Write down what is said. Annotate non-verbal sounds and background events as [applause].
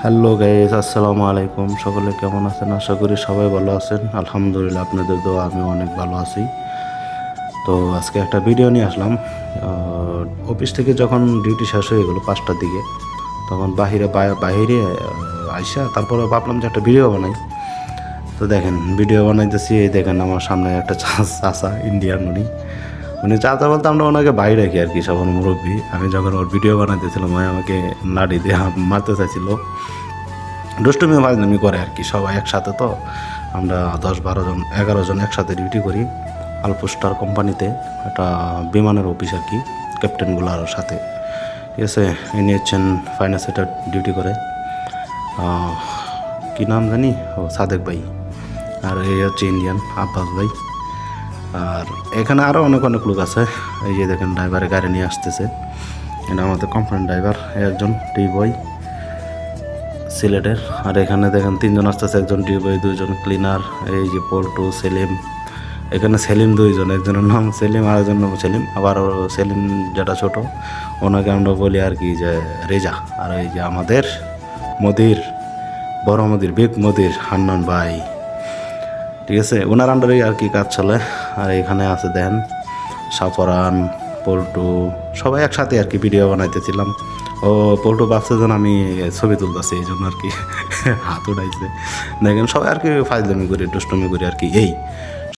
Hello guys আসসালামু আলাইকুম। সকলে কেমন আছেন? আশা করি সবাই ভালো আছেন। আলহামদুলিল্লাহ, আপনাদের দোয়া আমি অনেক ভালো আছি। তো আজকে একটা ভিডিও নিয়ে আসলাম। অফিস থেকে যখন ডিউটি শেষ হয়ে গেলো পাঁচটার দিকে, তখন বাহিরে বাহিরে আইসা তারপরে ভাবলাম যে একটা ভিডিও বানাই। তো দেখেন ভিডিও বানাইতেছি, এই দেখেন আমার সামনে একটা চা- চাচা ইন্ডিয়ান উনি। উনি চাচা বলতে আমরা ওনাকে বাইরে রাখি আর কি সবার মুরব্বী। আমি যখন ওর ভিডিও বানাইতেছিলাম, ওই আমাকে লাড়ি দিয়ে মারতে চাইছিল। দুষ্টুমি ফাজলামি করে আর কি, সবাই একসাথে তো। আমরা দশ বারো জন, এগারো জন একসাথে ডিউটি করি আলপোস্টার কোম্পানিতে একটা বিমানের অফিস আর কি ক্যাপ্টেনগুলোর সাথে। ঠিক আছে ইনি হচ্ছেন ফাইন্যান্স সেটার ডিউটি করে। কি নাম জানি? ও সাদেক ভাই। আর এই হচ্ছে ইন্ডিয়ান আব্বাস ভাই। আর এখানে আরও অনেক অনেক লোক আছে। এই যে দেখেন ড্রাইভারে গাড়ি নিয়ে আসতেছে। এটা আমাদের কোম্পানি ড্রাইভার একজন টি বয় সিলেটের। আর এখানে দেখেন তিনজন আসতেছে, একজন টি বয় দুইজন ক্লিনার এই যে পল্টু, সেলিম। এখানে সেলিম দুইজন, একজনের নাম সেলিম আর একজনের নাম সেলিম। আবার সেলিম যেটা ছোট, ওনাকে আমরা বলি আর কি যে রেজা। আর এই যে আমাদের মোদির, বড় মোদির বিগ মোদির হান্নান ভাই। ঠিক আছে? ওনার আন্ডারে আর কি কাজ চলে। আর এখানে আছে দেন সাফরান, পল্টু, সবাই একসাথে আর কি ভিডিও বানাইতেছিলাম। ও, পল্টু ভাবছে যেন আমি ছবি তুলতেছি, এই জন্য আর কি [laughs] হাত উঠাইছে। দেখেন সবাই আর কি ফাইজলামি করি, দুষ্টমি করি আর কি। এই